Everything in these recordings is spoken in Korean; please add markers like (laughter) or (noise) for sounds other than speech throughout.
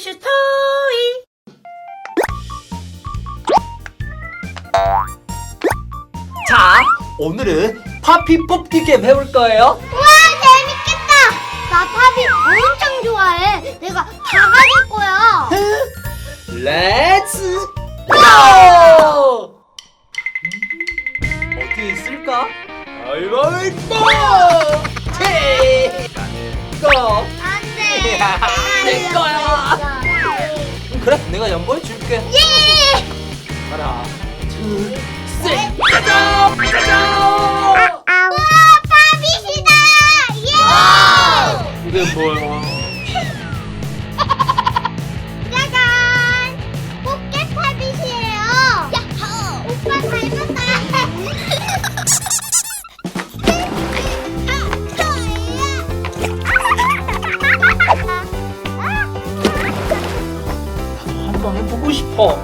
파피슈 토이 자, 오늘은 파피 뽑기 게임 해볼 거예요. 우와 재밌겠다. 나 팝이 엄청 좋아해. 내가 다 가질 거야. (laughs) 렛츠 고! 어디에 있을까? 가위바위보! 제! 나는 거. 안돼. 내 거야. 그래, 내가 연보해 줄게. 예. 하나, 둘, 셋. 짜잔! 짜잔! 우와 팝이시다. 예. 이게 뭐야? 어.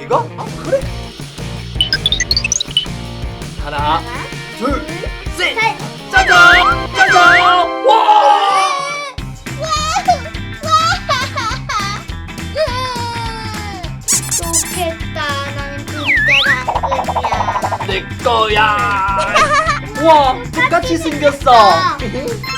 이거? 아 그래? 하나, 둘, 셋, 짜잔, 짜잔, 와! 좋겠다. 나는 진짜 당근이야. 내 거야. (laughs) 와, 똑같이 생겼어. (laughs)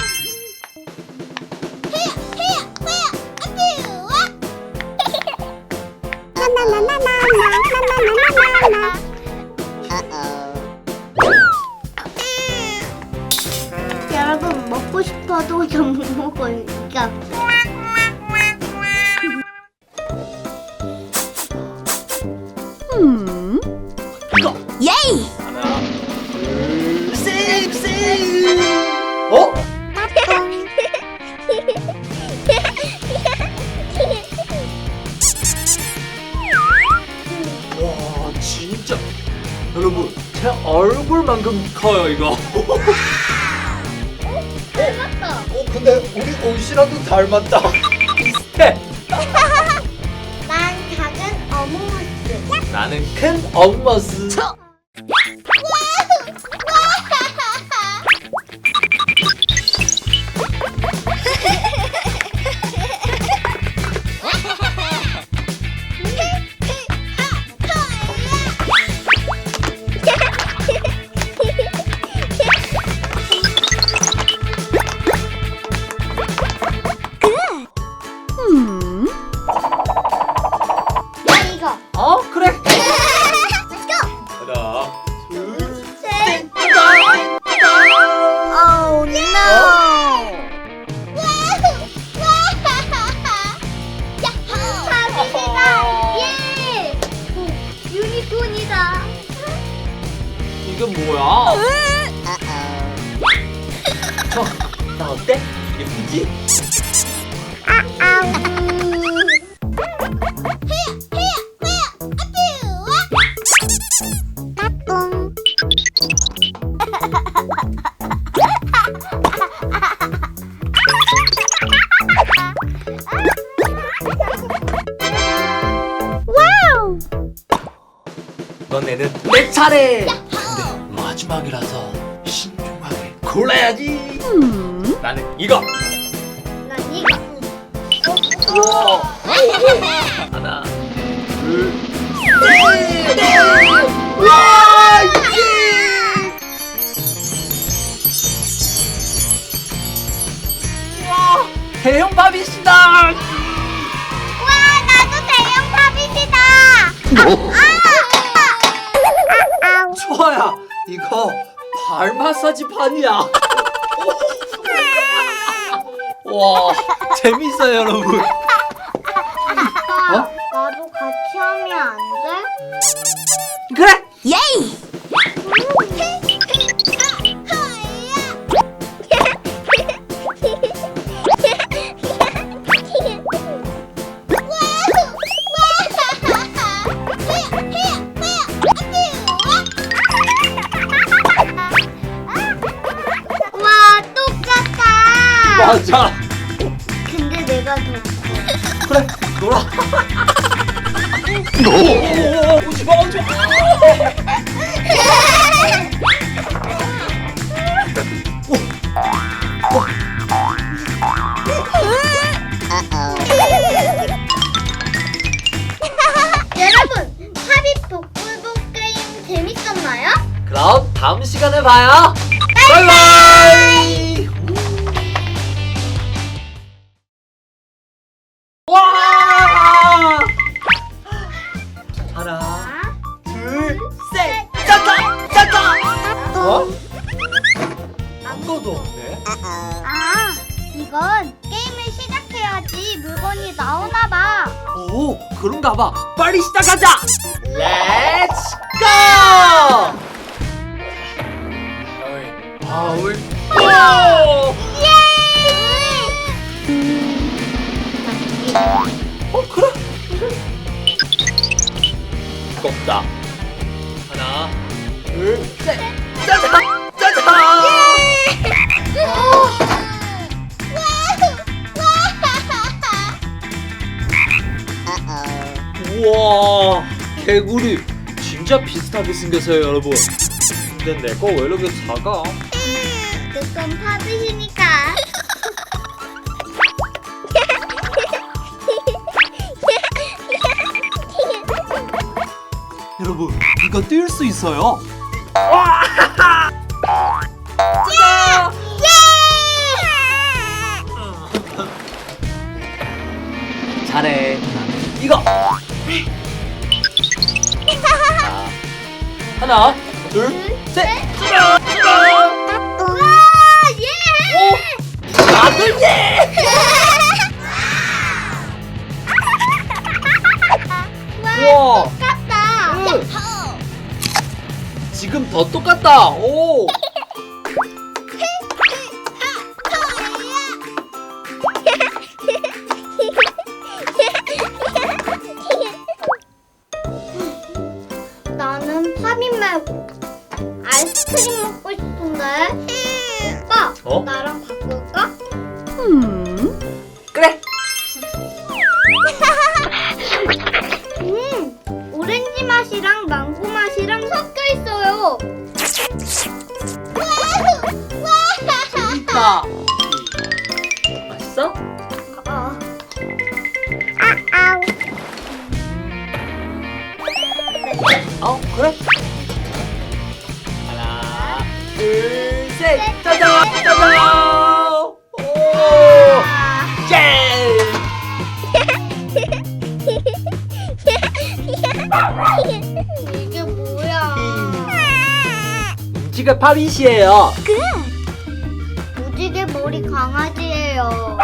이거. 예이 하나, 둘, 셋, 셋. 어? 와, 진짜. 여러분, 제 얼굴만큼 커요 이거. 닮았다 어, 근데 우리 옷이랑도 닮았다. 나는 큰 엄마스. 와우 이번에는 내 차례. 근데 마지막이라서 신중하게 골라야지. 나는 이거. 대형 밥이시다. 와 나도 대형 팝이시다 아! 초아야, 이거 발 마사지 판이야. 와, 재밌어요, 여러분. 그래 놀아. 여러분, 팝이 복불복 게임 재밌었나요? 그럼 다음 시간에 봐요. 바이바이! 그런가 봐. 빨리 시작하자. 렛츠 고! 바울. 오! 비슷하게 생겼어요, 여러분. 근데 내거 왜 이렇게 작아? 그건 팝잇이니까. 여러분, 이거 뛸 수 있어요. 잘 하나, 둘, 셋. 우와, 예! 오, 나도 예. (laughs) 우와. 똑같다. 응. 지금 더 똑같다. 오. 어? 나랑 바꿀까? 그래. (laughs) 음, 오렌지 맛이랑 망고 맛이랑 섞여 있어요. 재밌다. 맛있어? 어. 아우. 어, 그래. 하나, 둘, 셋. 짜잔, 지가 파빗이에요. 무지개 머리 강아지예요.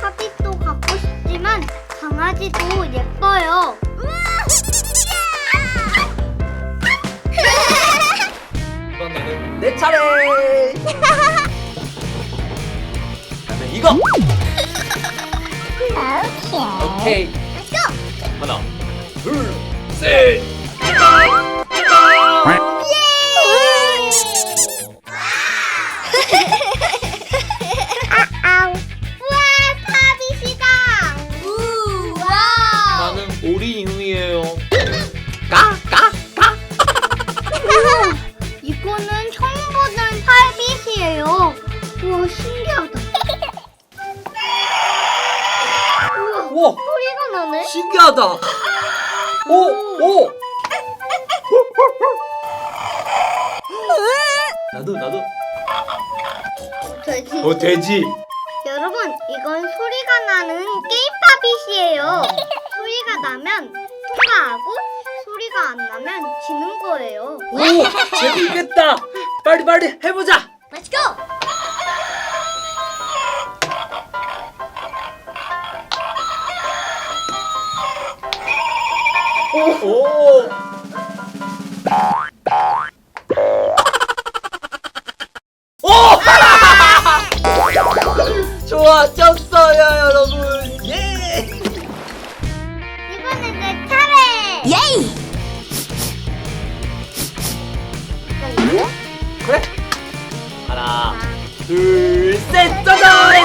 팝잇도 갖고 싶지만 강아지도 예뻐요. 이번에는 내 차례. (laughs) 그다음에 이거. 오케이. 하나, 둘, 셋. 신기하다. 오, 오. 나도, 나도. 돼지. 어, 돼지. 여러분, 이건 소리가 나는 게임 팝잇이에요. 소리가 나면 통과하고 소리가 안 나면 지는 거예요. 오, 재밌겠다. 빨리, 빨리 해보자. Let's go. 오. 오! (laughs) 좋아, 쳤어요, 여러분. 예! 이번엔 내 차례. 예이. 그래. 하나, 둘, 셋, 짜잔! 짜잔!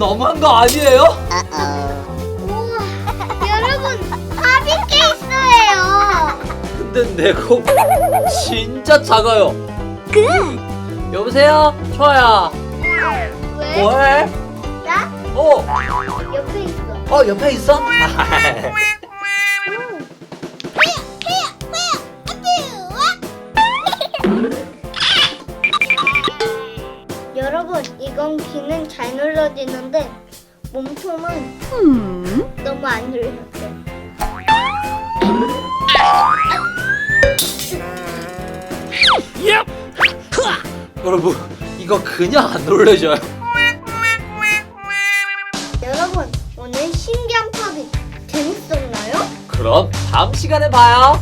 너무한 거 아니에요? 어, 어. 우와, 여러분 바비케이스예요. 근데 내 거 진짜 작아요. 그 여보세요? 초아야. 뭐해? 나 어, 옆에 있어. 어, 옆에 있어? (laughs) 이건 귀는 잘 눌러지는데 몸통은 너무 안 눌렸어요. 여러분, 이거 그냥 안 놀래줘요. 여러분, 오늘 신기한 팝이 재밌었나요? 그럼 다음 시간에 봐요.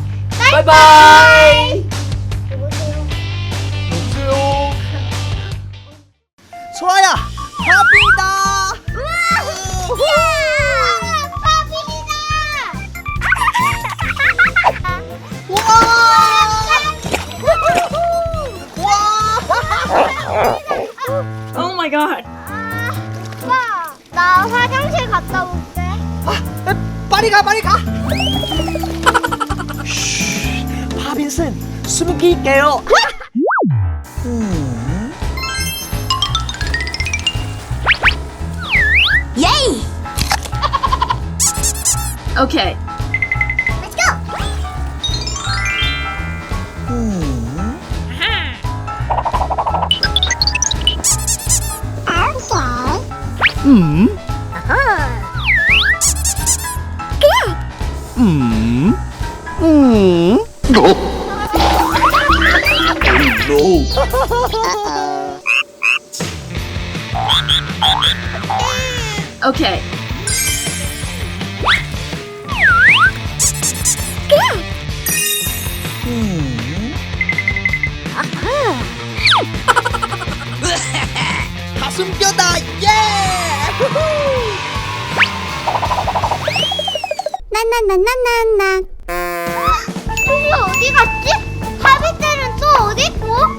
바이바이. 숨기 있게요 음. Okay. Let's go. 음. 알았어. 음. Okay. (laughs) 음. 가슴뼈다 예! 나나나나나나. 수수 어디 갔지? 파비들은 또 어디 있고?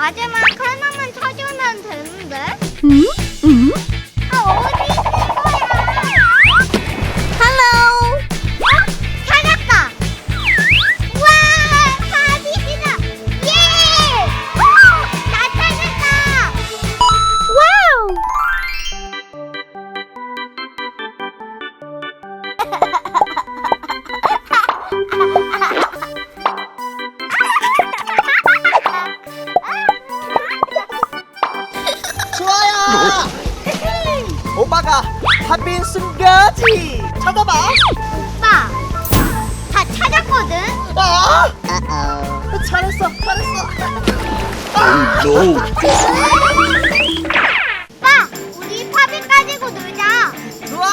마지막 하나만 찾으면 되는데? 음? 파빈 숨겨지 찾아봐. 오빠, 다 찾았거든. 아! 잘했어 잘했어. 오빠, 우리 파비 가지고 놀자. 좋아.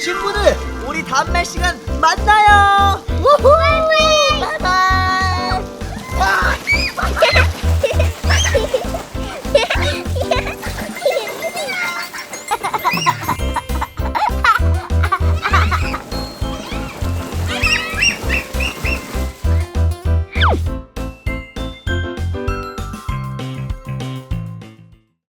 친구들 우리 다음날 시간 만나요!